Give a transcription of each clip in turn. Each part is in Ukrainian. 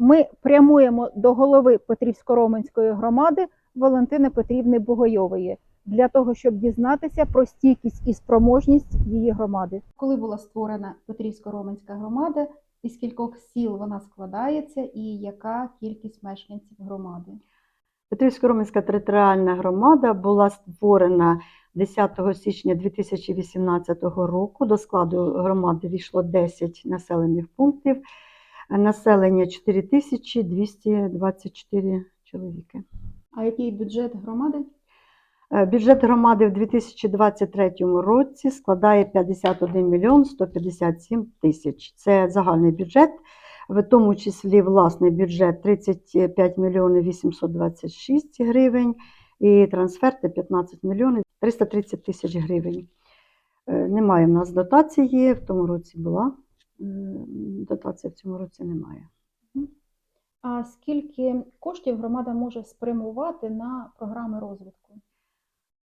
ми прямуємо до голови Петрівсько-Роменської громади Валентини Петрівни Богойової для того, щоб дізнатися про стійкість і спроможність її громади. Коли була створена Петрівсько-Роменська громада, із кількох сіл вона складається, і яка кількість мешканців громади? Петрівсько-Роменська територіальна громада була створена 10 січня 2018 року. До складу громади війшло 10 населених пунктів. Населення 4224 чоловіки. А який бюджет громади? Е, Бюджет громади в 2023 році складає 51 мільйон 157 тисяч. Це загальний бюджет, в тому числі власний бюджет 35 мільйонів 826 гривень і трансферти 15 мільйонів 330 тисяч гривень. Е, Немає в нас дотації, в тому році була. Дотації в цьому році немає. А скільки коштів громада може спрямувати на програми розвитку?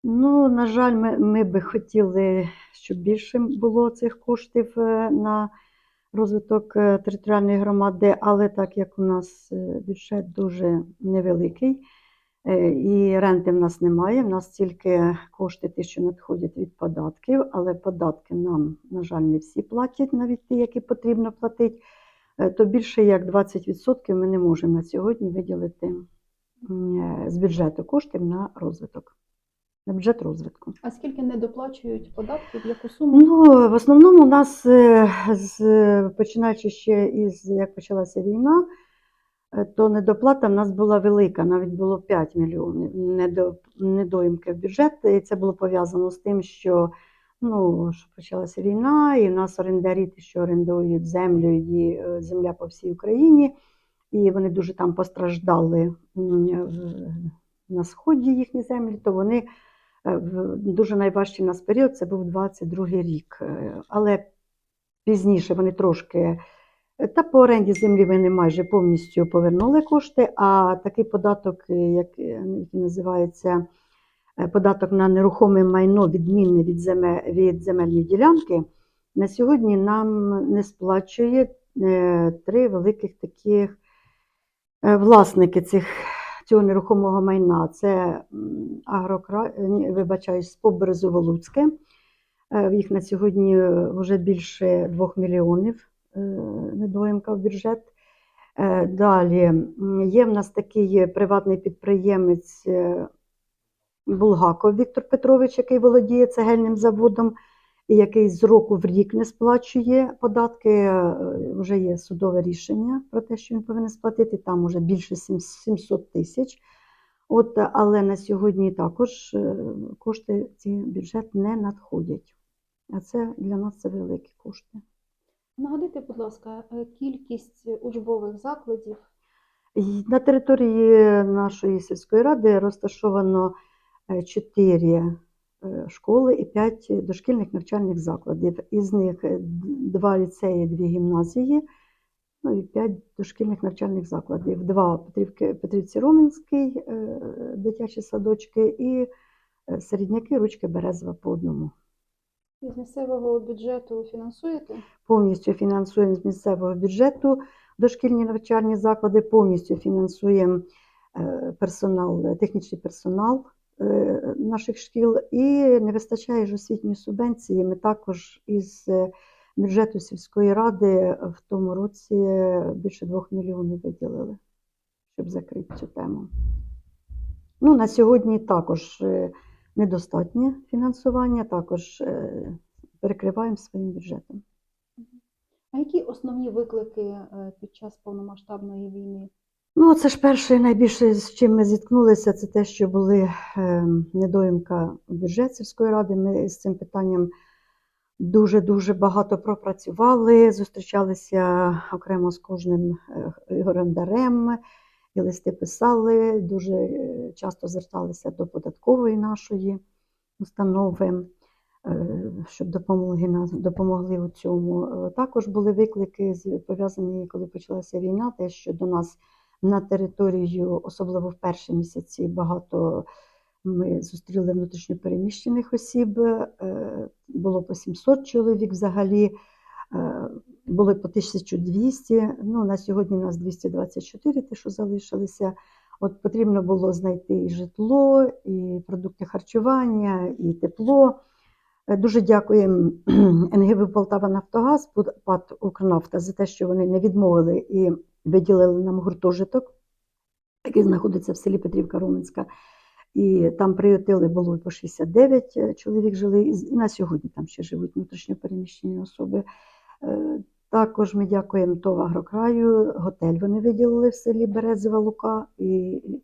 Ну, на жаль, ми, ми би хотіли, щоб більше було цих коштів е, на розвиток е, територіальної громади, але так як у нас е, бюджет дуже невеликий і ренти в нас немає, в нас тільки кошти, ті, що надходять від податків, але податки нам, на жаль, не всі платять, навіть ті, які потрібно платити, е, то більше як 20% ми не можемо на сьогодні виділити е, з бюджету коштів на розвиток на бюджет розвитку. А скільки не доплачують податків, яку суму? Ну, в основному у нас, е, починаючи ще із як почалася війна, е, то недоплата в нас була велика, навіть було 5 мільйонів недоїмки в бюджет. І це було пов'язано з тим, що ну, що почалася війна, і в нас орендарі, що орендують землю, і е, земля по всій Україні, і вони дуже там постраждали на сході їхні землі, то вони Е, Дуже найважчий в нас період це був 22 рік. Е, Але пізніше вони трошки е, та по оренді землі вони майже повністю повернули кошти. А такий податок, е, е, який називається е, податок на нерухоме майно, відмінне від, земе, від земельної ділянки, на сьогодні нам не сплачує три великих таких власники цих цього нерухомого майна. Це агрокра... вибачаюсь, Поберезово Луцьке. Е, Їх на сьогодні вже більше 2 мільйонів недоїмка в бюджет. Е, Далі є в нас такий приватний підприємець е, Булгаков Віктор Петрович, який володіє цегельним заводом, і який з року в рік не сплачує податки. Е, Вже є судове рішення про те, що він повинен сплатити. Там вже більше 700 тисяч. От, але на сьогодні також кошти ці бюджет не надходять. А це для нас це великі кошти. Нагадайте, будь ласка, е, кількість учбових закладів На території нашої сільської ради розташовано е, чотири е, школи і п'ять дошкільних навчальних закладів. Із них е, д- два ліцеї, дві гімназії, ну і п'ять дошкільних навчальних закладів. Два Петрівці Роменський, е, дитячі садочки і е, середняки, ручки Березова по одному. Із місцевого бюджету фінансуєте? повністю фінансуємо з місцевого бюджету дошкільні навчальні заклади, повністю фінансуємо е, персонал, технічний персонал е, наших шкіл і не вистачає ж освітньої субвенції. Ми також із е, бюджету сільської ради в тому році більше 2 мільйонів виділили, щоб закрити цю тему. Ну, на сьогодні також недостатнє фінансування, також е, перекриваємо своїм бюджетом. А які основні виклики е, під час повномасштабної війни? Ну, це ж перше, найбільше, з чим ми зіткнулися, це те, що були е, недоїмка бюджет сільської ради. Ми з цим питанням дуже-дуже багато пропрацювали, зустрічалися окремо з кожним орендарем, і листи писали, дуже е, часто зверталися до податкової нашої установи, е, щоб допомогли, нас- допомогли у цьому. Е, Також були виклики пов'язані, коли почалася війна, те, що до нас на територію, особливо в перші місяці, багато ми зустріли внутрішньопереміщених осіб, було по 700 чоловік взагалі. Е, Було по 1200, ну на сьогодні у нас 224, ті, що залишилися. От потрібно було знайти і житло, і продукти харчування, і тепло. Е, Дуже дякуємо НГВ Полтава Нафтогаз, ПАТ Укрнафта за те, що вони не відмовили і виділили нам гуртожиток, який знаходиться в селі Петрівка Роменська. І там приютили було по 69 е, чоловік жили, і на сьогодні там ще живуть внутрішньопереміщені особи. Е, Також ми дякуємо ТОВ Агрокраю, готель вони виділили в селі Березова Лука, і,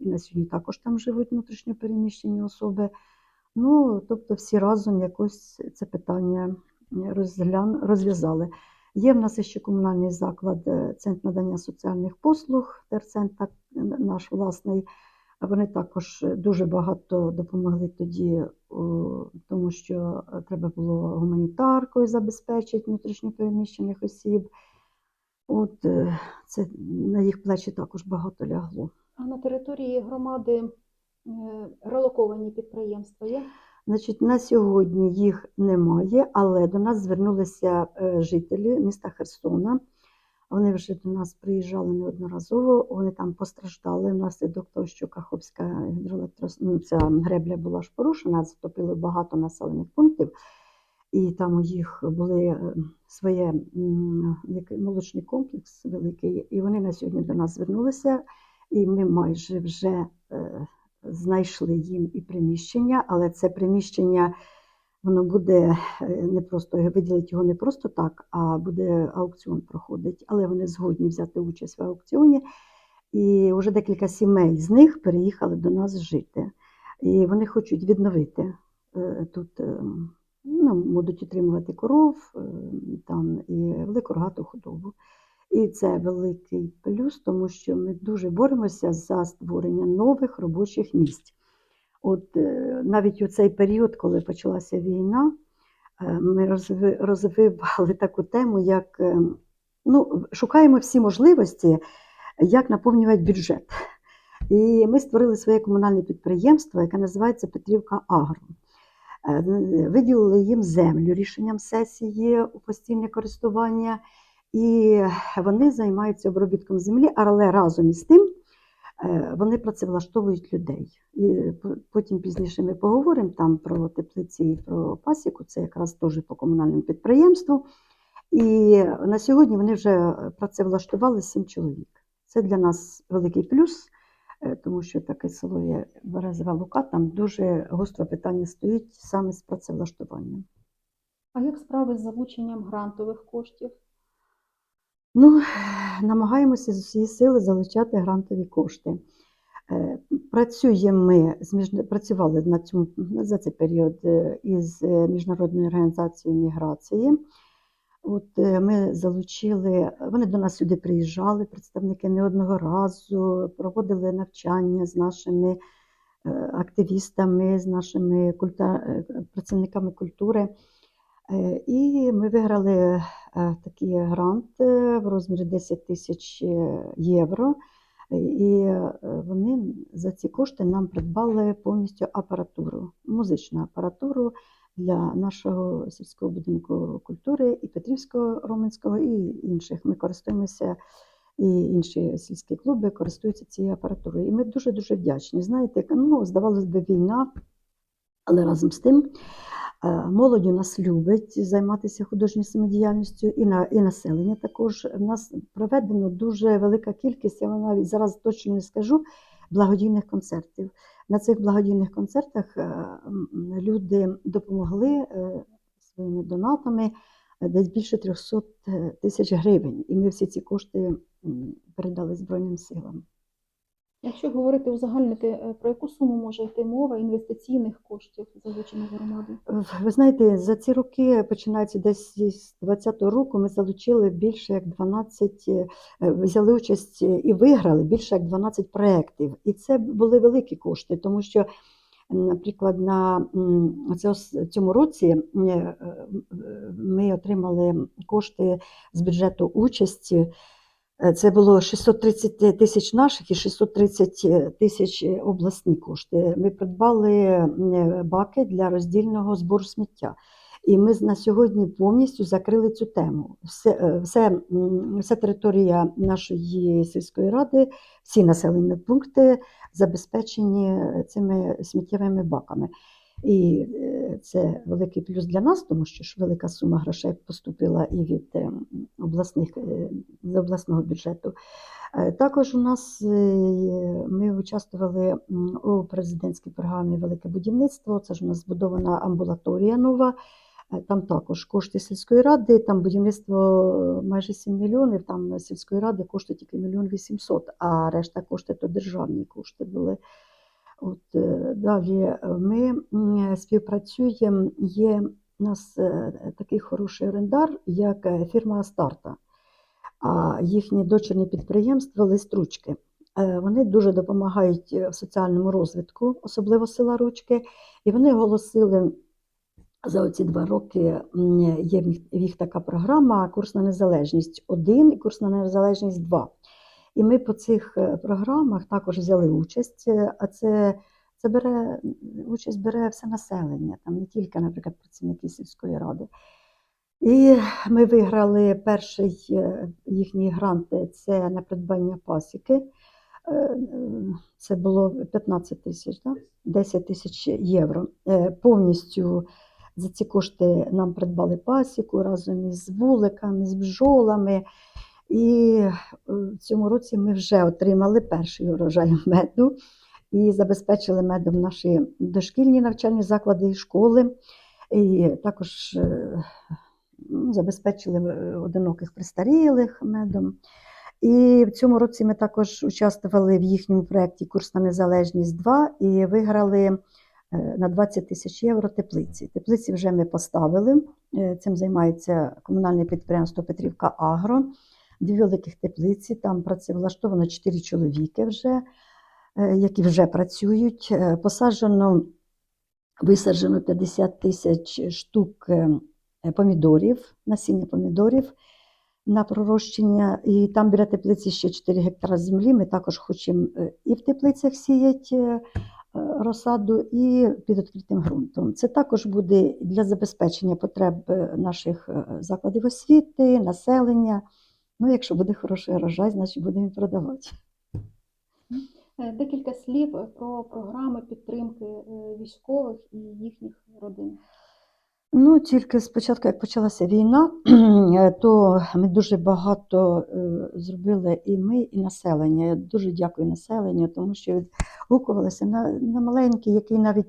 і на сьогодні також там живуть внутрішньопереміщені особи. Ну, тобто всі разом якось це питання розглян, розв'язали. Є в нас ще комунальний заклад, е, Центр надання соціальних послуг, терцентр наш власний. Вони також дуже багато допомогли тоді, тому що треба було гуманітаркою забезпечити внутрішньопереміщених осіб. От е, це на їх плечі також багато лягло. А на території громади е, релоковані підприємства є? Значить, на сьогодні їх немає, але до нас звернулися е, жителі міста Херсона. Вони вже до нас приїжджали неодноразово. Вони там постраждали внаслідок того, що Каховська гідроелектрос... ну, ця гребля була ж порушена, затопили багато населених пунктів. І там у їх були е, своє молочний комплекс великий, і вони на сьогодні до нас звернулися, і ми майже вже е, знайшли їм і приміщення, але це приміщення воно буде е, не просто виділити його не просто так, а буде аукціон проходить. Але вони згодні взяти участь в аукціоні. І вже декілька сімей з них переїхали до нас жити. І вони хочуть відновити е, тут. е, Ну, будуть утримувати коров там і велику рогату худобу. І це великий плюс, тому що ми дуже боремося за створення нових робочих місць. От е, навіть у цей період, коли почалася війна, е, ми розвивали таку тему, як е, ну, шукаємо всі можливості, як наповнювати бюджет. І ми створили своє комунальне підприємство, яке називається Петрівка Агро. Виділили їм землю рішенням сесії у постійне користування, і вони займаються обробітком землі, але разом із тим вони працевлаштовують людей. І потім пізніше ми поговоримо там про теплиці і про пасіку, це якраз теж по комунальному підприємству. І на сьогодні вони вже працевлаштували сім чоловік. Це для нас великий плюс, е, тому що таке село є Березова Лука, там дуже гостре питання стоїть саме з працевлаштуванням. А як справи з залученням грантових коштів? Ну, намагаємося з усієї сили залучати грантові кошти. Е, Працюємо ми працювали на цьому за цей період е, із міжнародною організацією міграції. От е, ми залучили, вони до нас сюди приїжджали, представники не одного разу, проводили навчання з нашими активістами, з нашими культа... працівниками культури. Е, І ми виграли е, такий грант в розмірі 10 тисяч е, євро. І вони за ці кошти нам придбали повністю апаратуру, музичну апаратуру для нашого сільського будинку культури і Петрівського, Роменського, і інших. Ми користуємося, і інші сільські клуби користуються цією апаратурою. І ми дуже-дуже вдячні. Знаєте, ну, здавалось би, війна, але разом з тим. Е, Молодь у нас любить займатися художньою самодіяльністю, і, на, і населення також. У нас проведено дуже велика кількість, я вам навіть зараз точно не скажу, благодійних концертів. На цих благодійних концертах е, люди допомогли е, своїми донатами десь більше 300 тисяч гривень. І ми всі ці кошти передали Збройним силам. Якщо говорити узагальнити, е, про яку суму може йти мова інвестиційних коштів залучених громади? Ви знаєте, за ці роки, починаючи десь з 20-го року, ми залучили більше як 12, е, взяли участь і виграли більше як 12 проєктів. І це були великі кошти, тому що, наприклад, на цьому році е, е, ми отримали кошти з бюджету участі. Е, Це було 630 тисяч наших і 630 тисяч обласні кошти. Ми придбали е, баки для роздільного збору сміття. І ми на сьогодні повністю закрили цю тему. Все, е, все, вся територія нашої сільської ради, всі населені пункти забезпечені цими сміттєвими баками. І е, це великий плюс для нас, тому що ж велика сума грошей поступила і від е, обласних е, з обласного бюджету. Також у нас ми участвували у президентській програмі Велике будівництво. Це ж у нас збудована амбулаторія нова. Там також кошти сільської ради, там будівництво майже 7 мільйонів, там сільської ради коштує тільки мільйон 800, а решта кошти то державні кошти були. От, е, далі е, ми співпрацюємо. Є у нас е, такий хороший орендар, як е, фірма Астарта, а їхнє дочірнє підприємство Листручки. Е, Вони дуже допомагають е, в соціальному розвитку, особливо села Ручки. І вони оголосили за оці два роки є в їх така програма Курс на незалежність 1 і курс на незалежність 2. І ми по цих е, програмах також взяли участь, е, а це, це бере участь бере все населення, там не тільки, наприклад, працівники сільської ради. І ми виграли перший е, їхній грант це на придбання пасіки. Це було 15 тисяч, да? 10 тисяч євро. Повністю за ці кошти нам придбали пасіку разом із вуликами, з бджолами. І е, в цьому році ми вже отримали перший урожай меду і забезпечили медом наші дошкільні навчальні заклади і школи. І також е, ну, забезпечили е, одиноких престарілих медом. І в цьому році ми також участвували в їхньому проєкті Курс на незалежність 2 і виграли на 20 тисяч євро теплиці. Теплиці вже ми поставили. Цим займається комунальне підприємство Петрівка Агро. Дві великих теплиці. Там працевлаштовано 4 чоловіки вже, е, які вже працюють. Е, Посаджено, висаджено 50 тисяч штук е, помідорів, насіння помідорів на пророщення. І там біля теплиці ще 4 гектара землі. Ми також хочемо і в теплицях сіяти розсаду, і під відкритим ґрунтом. Це також буде для забезпечення потреб наших закладів освіти, населення. Ну, якщо буде хороший урожай, значить будемо продавати. Е, Декілька слів про програми підтримки е, військових і їхніх родин. Ну, тільки спочатку, як почалася війна, то ми дуже багато е, зробили і ми, і населення. Я дуже дякую населенню, тому що відгукувалося на, на маленький, який навіть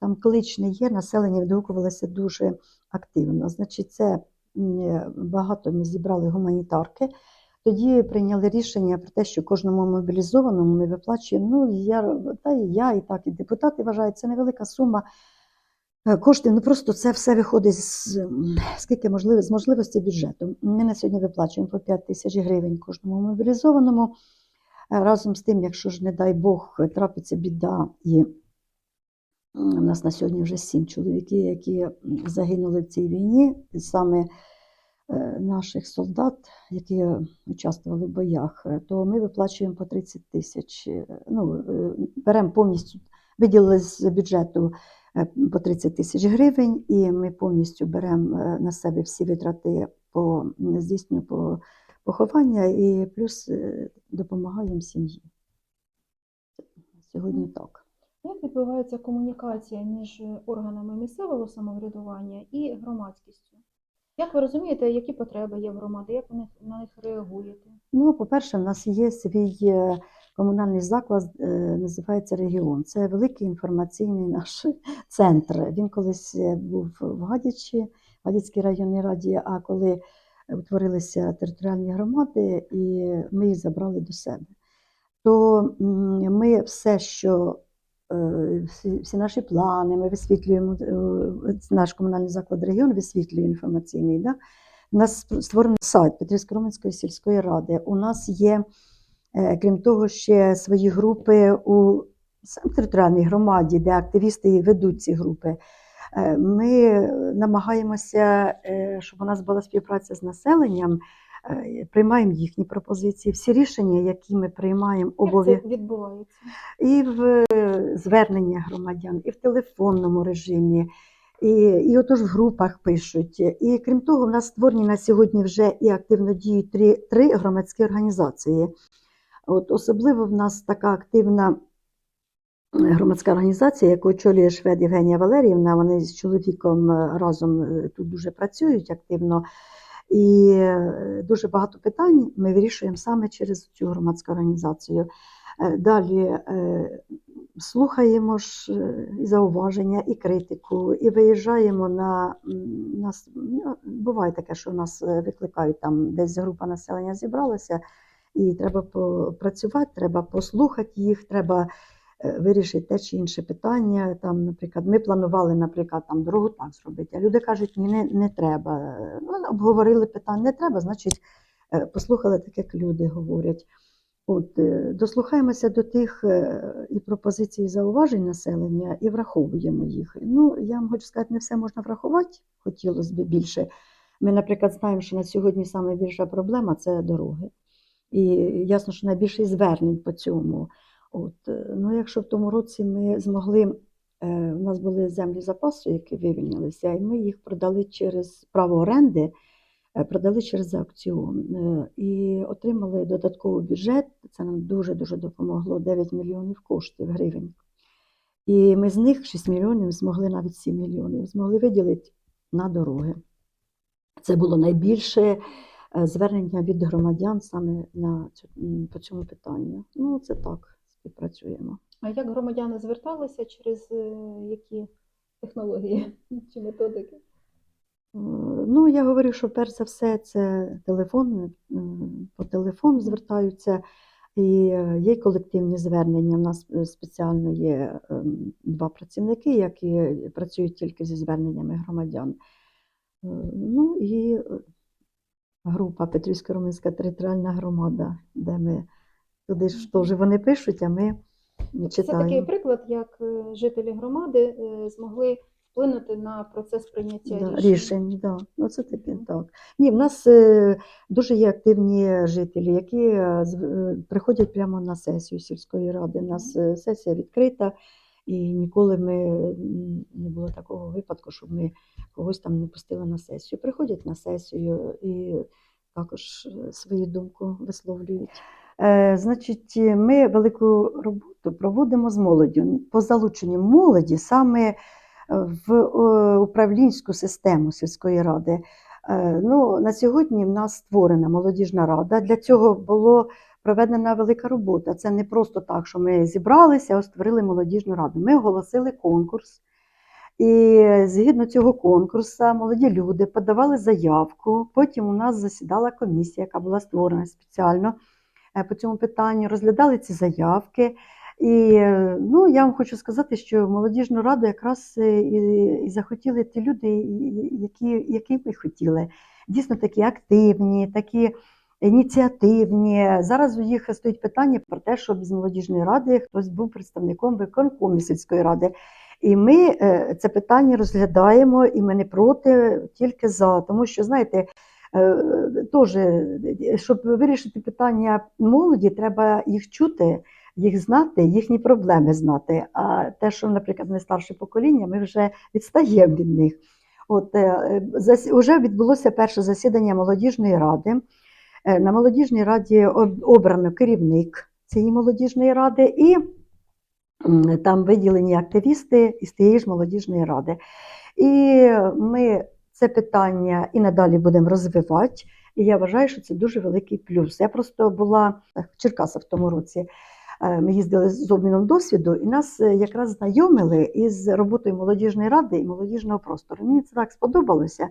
там клич не є, населення відгукувалося дуже активно. Значить, це багато ми зібрали гуманітарки. Тоді прийняли рішення про те, що кожному мобілізованому ми виплачуємо. Ну, я, та і я, і так, і депутати вважають, це невелика сума е, коштів. Ну просто це все виходить з скільки можливо, з можливості бюджету. Ми на сьогодні виплачуємо по 5 тисяч гривень кожному мобілізованому. Е, Разом з тим, якщо ж, не дай Бог, трапиться біда, і у нас на сьогодні вже сім чоловіків, які загинули в цій війні, саме е, наших солдат, які участвували в боях, е, то ми виплачуємо по 30 тисяч. Е, Ну, беремо повністю, виділили з бюджету по 30 тисяч гривень, і ми повністю беремо на себе всі витрати по здійсненню по поховання і плюс допомагаємо сім'ї. Сьогодні так. Як відбувається комунікація між органами місцевого самоврядування і громадськістю? Як ви розумієте, які потреби є в громади, як ви на- них реагуєте? Ну, по-перше, в нас є свій е, комунальний заклад, е, називається Регіон. Це великий інформаційний наш центр. Він колись е, був в Гадячі, Гадяцькій районній раді, а коли утворилися територіальні громади, і ми їх забрали до себе. То ми все, що е, всі, всі наші плани, ми висвітлюємо, е, наш комунальний заклад регіон висвітлює інформаційний. Да? У нас створений сайт Петрівсько-Роменської сільської ради. У нас є, е, крім того, ще свої групи у саме територіальній громаді, де активісти ведуть ці групи. Е, Ми намагаємося, е, щоб у нас була співпраця з населенням, е, приймаємо їхні пропозиції. Всі рішення, які ми приймаємо, обов'язково відбувається? і в е, звернення громадян, і в телефонному режимі, І, і отож в групах пишуть. І крім того, в нас створені на сьогодні вже і активно діють три, три громадські організації. От особливо в нас така активна е, громадська організація, яку очолює швед Євгенія Валеріївна. Вони з чоловіком е, разом е, тут дуже працюють активно. І е, дуже багато питань ми вирішуємо саме через цю громадську організацію. Е, Далі е, слухаємо ж і зауваження, і критику, і виїжджаємо на нас. ну, Буває таке, що нас викликають там, десь група населення зібралася, і треба попрацювати, треба послухати їх, треба е, вирішити те чи інше питання. Там, наприклад, ми планували, наприклад, там дорогу так зробити, а люди кажуть, ні, не, не треба. Ну, обговорили питання, не треба, значить, е, послухали так, як люди говорять. От, е, дослухаємося до тих і пропозицій, і зауважень населення і враховуємо їх. Ну, я вам хочу сказати, не все можна врахувати, хотілося б більше. Ми, наприклад, знаємо, що на сьогодні найбільша проблема це дороги. І ясно, що найбільше звернень по цьому. От, е, ну, якщо в тому році ми змогли, е, у нас були землі запасу, які вивільнилися, і ми їх продали через право оренди, е, продали через аукціон е, і отримали додатковий бюджет. Це нам дуже-дуже допомогло 9 мільйонів коштів гривень. І ми з них 6 мільйонів змогли навіть 7 мільйонів змогли виділити на дороги. Це було найбільше е, звернення від громадян саме на цю, по цьому питанню. Ну, це так, співпрацюємо. А як громадяни зверталися через е, які технології чи методики? Е, Ну, я говорю, що перш за все це телефон, е, по телефону звертаються. І є колективні звернення. У нас спеціально є ем, два працівники, які працюють тільки зі зверненнями громадян. Ну і група Петрівська Румунська територіальна громада, де ми туди ж теж вони пишуть, а ми Це читаємо. такий приклад, як е, жителі громади е, змогли вплинути на процес прийняття Да, рішень. рішень, да. ну, це таке так. Ні, в нас е, дуже є активні жителі, які приходять прямо на сесію сільської ради. У нас сесія відкрита, і ніколи ми не було такого випадку, щоб ми когось там не пустили на сесію. Приходять на сесію і також свою думку висловлюють. Е, значить, ми велику роботу проводимо з молоддю. По залученню молоді саме в е, управлінську систему сільської ради. Е, Ну, на сьогодні в нас створена молодіжна рада. Для цього було проведена велика робота. Це не просто так, що ми зібралися, а створили молодіжну раду. Ми оголосили конкурс. І згідно цього конкурсу молоді люди подавали заявку. Потім у нас засідала комісія, яка була створена спеціально е, по цьому питанню, розглядали ці заявки. І е, ну, я вам хочу сказати, що молодіжну раду якраз е, і, захотіли ті люди, які, які ми хотіли. Дійсно такі активні, такі ініціативні. Зараз у їх стоїть питання про те, щоб з молодіжної ради хтось був представником виконкому сільської ради. І ми е, це питання розглядаємо, і ми не проти, тільки за. Тому що, знаєте, е, теж, е, щоб вирішити питання молоді, треба їх чути їх знати, їхні проблеми знати. А те, що, наприклад, ми старше покоління, ми вже відстаємо від них. От е, зас- уже відбулося перше засідання молодіжної ради. Е, На молодіжній раді обрано керівник цієї молодіжної ради, і там виділені активісти із тієї ж молодіжної ради. І ми це питання і надалі будемо розвивати. І я вважаю, що це дуже великий плюс. Я просто була в Черкасах в тому році. Е, Ми їздили з обміном досвіду, і нас е, якраз знайомили із роботою молодіжної ради і молодіжного простору. Мені це так сподобалося.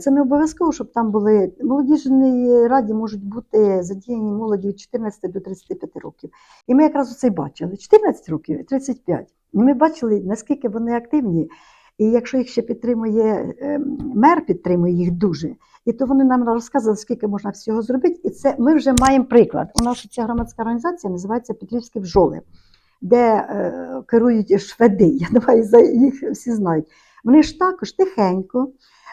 Це не обов'язково, щоб там були молодіжній раді можуть бути задіяні молоді від 14 до 35 років. І ми якраз оце й бачили: 14 років і 35. І ми бачили, наскільки вони активні. І якщо їх ще підтримує е, мер, підтримує їх дуже, і то вони нам розказували, скільки можна всього зробити. І це ми вже маємо приклад. У нас ця громадська організація називається Петрівські бджоли, де е, керують шведи. Я думаю, їх всі знають. Вони ж також тихенько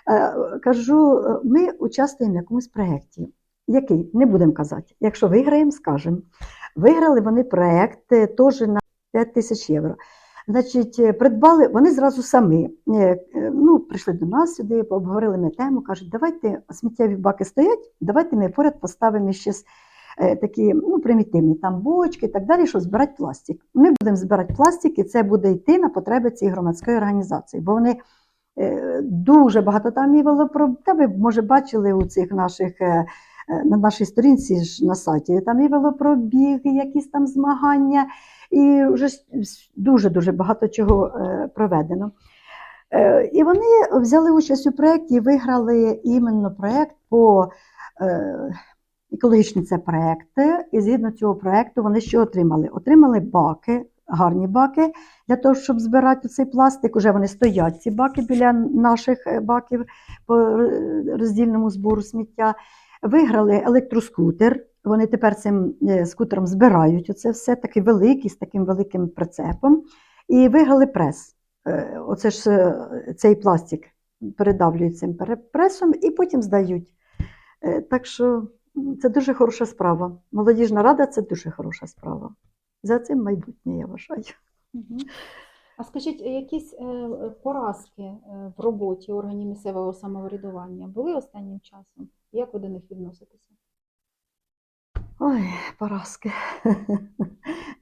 е, кажу, е, ми участвуємо в якомусь проєкті. Який? Не будемо казати. Якщо виграємо, скажемо. Виграли вони проєкт е, теж на 5 тисяч євро. Значить, е, придбали вони зразу самі. е, е, Ну, прийшли до нас сюди, обговорили ми тему, кажуть, давайте сміттєві баки стоять, давайте ми поряд поставимо ще такі ну, примітивні там бочки і так далі, щоб збирати пластик. Ми будемо збирати пластик, і це буде йти на потреби цієї громадської організації, бо вони дуже багато там і велопро... Та ви, може, бачили у цих наших. На нашій сторінці ж на сайті там і велопробіги, якісь там змагання, і вже дуже-дуже багато чого е, проведено. Е, І вони взяли участь у проєкті і виграли іменно проєкт по е, екологічні це проєкти. І згідно цього проєкту вони що отримали? Отримали баки, гарні баки для того, щоб збирати цей пластик. Уже вони стоять, ці баки біля наших баків по роздільному збору сміття. Виграли електроскутер. Вони тепер цим е, скутером збирають оце все такий великий, з таким великим прицепом. І виграли прес. Е, Оце ж е, цей пластик передавлюють цим пресом і потім здають. Так що це дуже хороша справа. Молодіжна рада це дуже хороша справа. За цим майбутнє, я вважаю. А скажіть, якісь поразки в роботі органів місцевого самоврядування були останнім часом? Як ви до них відноситеся? Ой, поразки.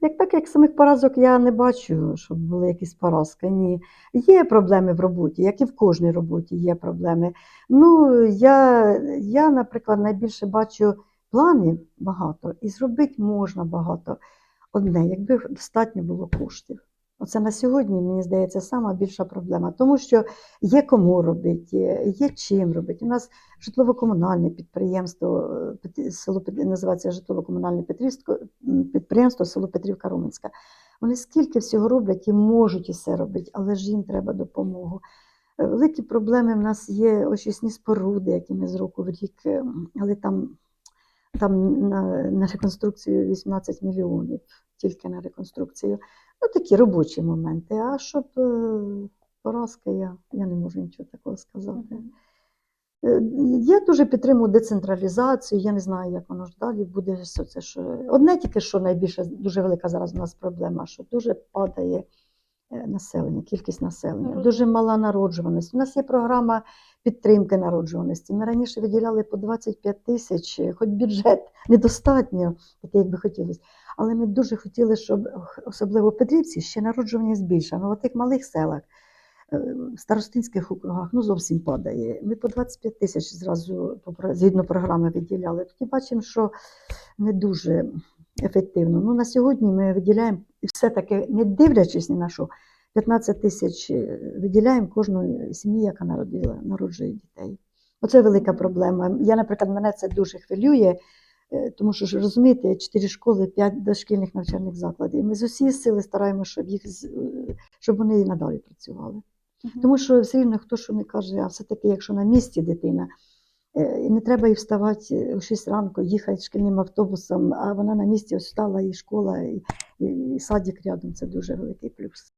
Як так, як самих поразок я не бачу, щоб були якісь поразки. Ні. Є проблеми в роботі, як і в кожній роботі є проблеми. Ну, я, я, наприклад, найбільше бачу планів багато, і зробити можна багато. Одне, якби достатньо було коштів. Оце на сьогодні, мені здається, сама більша проблема, тому що є кому робити, є чим робити. У нас житлово-комунальне підприємство, село називається житлово-комунальне підприємство село Петрівка Роменська. Вони скільки всього роблять і можуть усе робити, але ж їм треба допомогу. Е, Великі проблеми в нас є очисні споруди, які ми з року в рік, е, але там, там на, на реконструкцію 18 мільйонів, тільки на реконструкцію. Ну, такі робочі моменти. А щоб поразка, я, я не можу нічого такого сказати. Е, Я дуже підтримую децентралізацію. Я не знаю, як воно ж далі буде. Все це що одне тільки що найбільше дуже велика зараз у нас проблема, що дуже падає е, населення, кількість населення, дуже мала народжуваність. У нас є програма підтримки народжуваності. Ми раніше виділяли по 25 тисяч, е, хоч бюджет недостатньо, такий, як би хотілося. Але ми дуже хотіли, щоб особливо в Петрівці ще народжуваність більша. Ну, в тих малих селах е, в старостинських округах ну, зовсім падає. Ми по 25 тисяч зразу згідно програми виділяли. Тоді бачимо, що не дуже ефективно. Ну, на сьогодні ми виділяємо все-таки, не дивлячись ні на що, 15 тисяч е, виділяємо кожної сім'ї, яка народила, народжує дітей. Оце велика проблема. Я, наприклад, мене це дуже хвилює. е, Тому що ж розумієте, чотири школи, п'ять дошкільних навчальних закладів. І ми з усієї сили стараємося, щоб їх е, щоб вони і надалі працювали. Тому що все рівно хто що не каже, а все-таки, якщо на місці дитина, не треба їй вставати о 6 ранку, їхати шкільним автобусом, а вона на місці ось встала і школа, і, і, і садик рядом це дуже великий плюс.